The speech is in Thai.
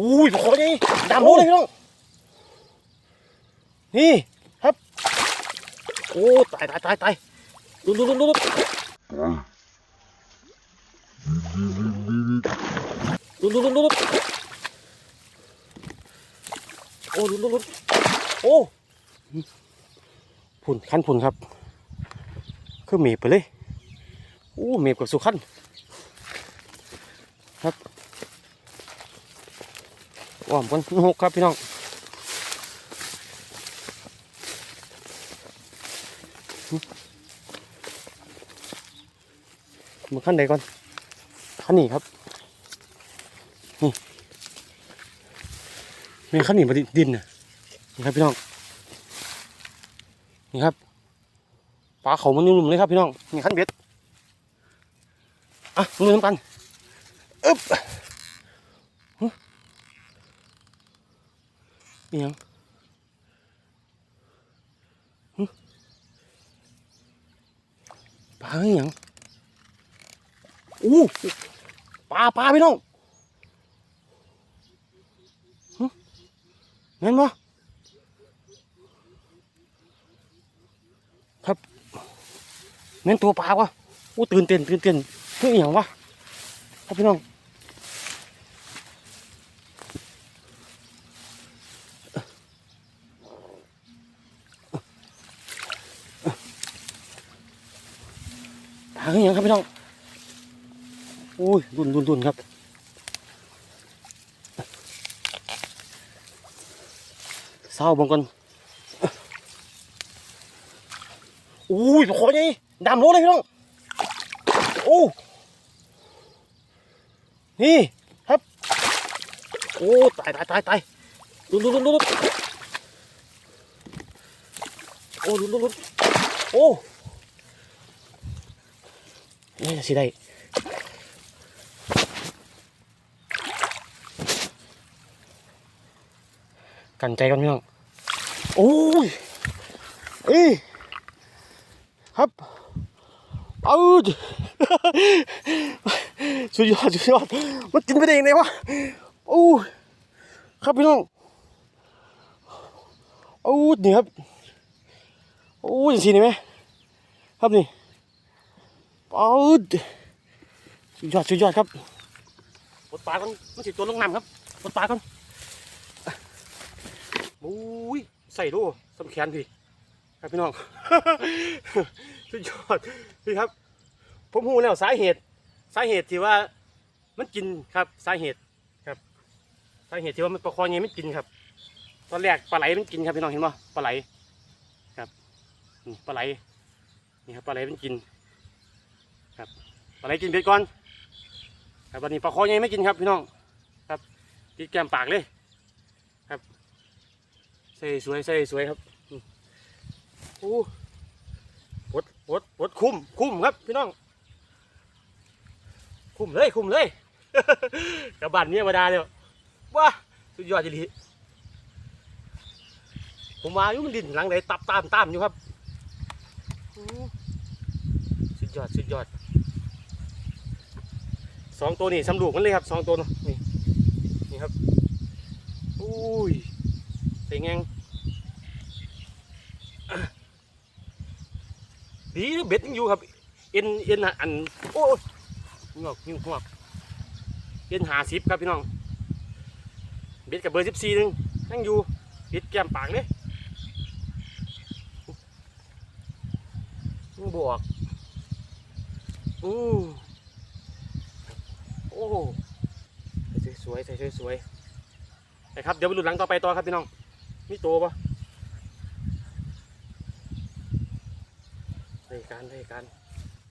อุ้ยขอนี่ดำโอ้เลยพี่น้อง นี่ครับ โอ้ตายตายตายตายลุดลุดลุดลุดลุดลุดลุดลุดโอ้ลุดลุดลุดโอ้ผุนขั้นผุนครับคือเมบไปเลยโอ้เมบกับสุขันครับ ว่ามกันหกครับพี่น้องมาขั้นใดก่อนขั้นนี้ครับนี่มีขั้นนี้มาดินนะนี่ครับพี่น้องนี่ครับปลาเขามันนุ่มๆเลยครับพี่น้องนี่ขั้นเบ็ดอะมือน้ำกันอึ๊บหึนี่ ยังหึปลาอหยังอู้ปลาปลาพี่น้องหึเห็นปะครับเน้นตัวปลาวะอู้ตื่นเต้นตื่นเต้นเฮ้ยอหย่างวะครับพี่น้อง ปลาอย่างครับพี่น้องอุ้ยรุนรุนรุนครับเศร้าบังกันอุ้ยขอนี่ดำโลเลยพี่น้องโอ้นี่ครับ โอ้ตายตายตายตายรุนรุนรุนรุนโอ้รุนรุนรุนโอ้ นี่สิได้กันใจกันพี่น้องโอ้ยเอ้ยครับเอาสุดยอดสุดยอดมันกินไปได้ยังไงวะโอ้ยครับพี่น้องโอ้ยนี่ครับโอ้ยอย่างสีนี่ไหมครับนี่ โอ้ยสุดยอดสุดยอดครับปลดปลากันมันสิตัวลงน้ำครับปลดปลากันโอ้ยใส่ดูสำแขนพี่ครับพี่น้องสุดยอดพี่ครับ ผมรู้แล้วสาเหตุ สาเหตุที่ว่ามันกินครับสาเหตุครับ สาเหตุที่ว่ามันประคองยังไม่กินครับ ตอนแรกปลาไหลมันกินครับพี่น้องเห็นป่ะปลาไหลครับปลาไหลนี่ครับปลาไหลมันกิน ครับปลาไหลกินเบ็ดก่อนครับวันนี้ปลาคอยังไม่กินครับพี่น้องครับติดแก้มปากเลย ครับใส่สวยใส่สวยครับอืมโอ้ปดปดปดคุ้มคุ้มครับพี่น้อง คุ้มเลยคุ้มเลยกับบ้านเมียมาดาเนี่ยว้าสุดยอดจริงผมมาอยู่มันดินหลังไหนตับตามตามอยู่ครับสุดยอดสุดยอด สองตัวนี่สำรวจมันเลยครับสองตัวนี่นี่ครับอุ้ยใส่แงงดีเบ็ดยังอยู่ครับ เอ็นเอ็นอันโอ้ยงอกงอกเอ็นหาสิบครับพี่น้อง เบ็ดกับเบอร์สิบสี่หนึ่งยังอยู่เบ็ดแก้มปากเลยบวกอู้ โอ้ใส่สวยๆใส่สวยๆนะครับเดี๋ยวไปหลุดหลังต่อไปต่อครับพี่น้องมีตัวปะได้การได้การ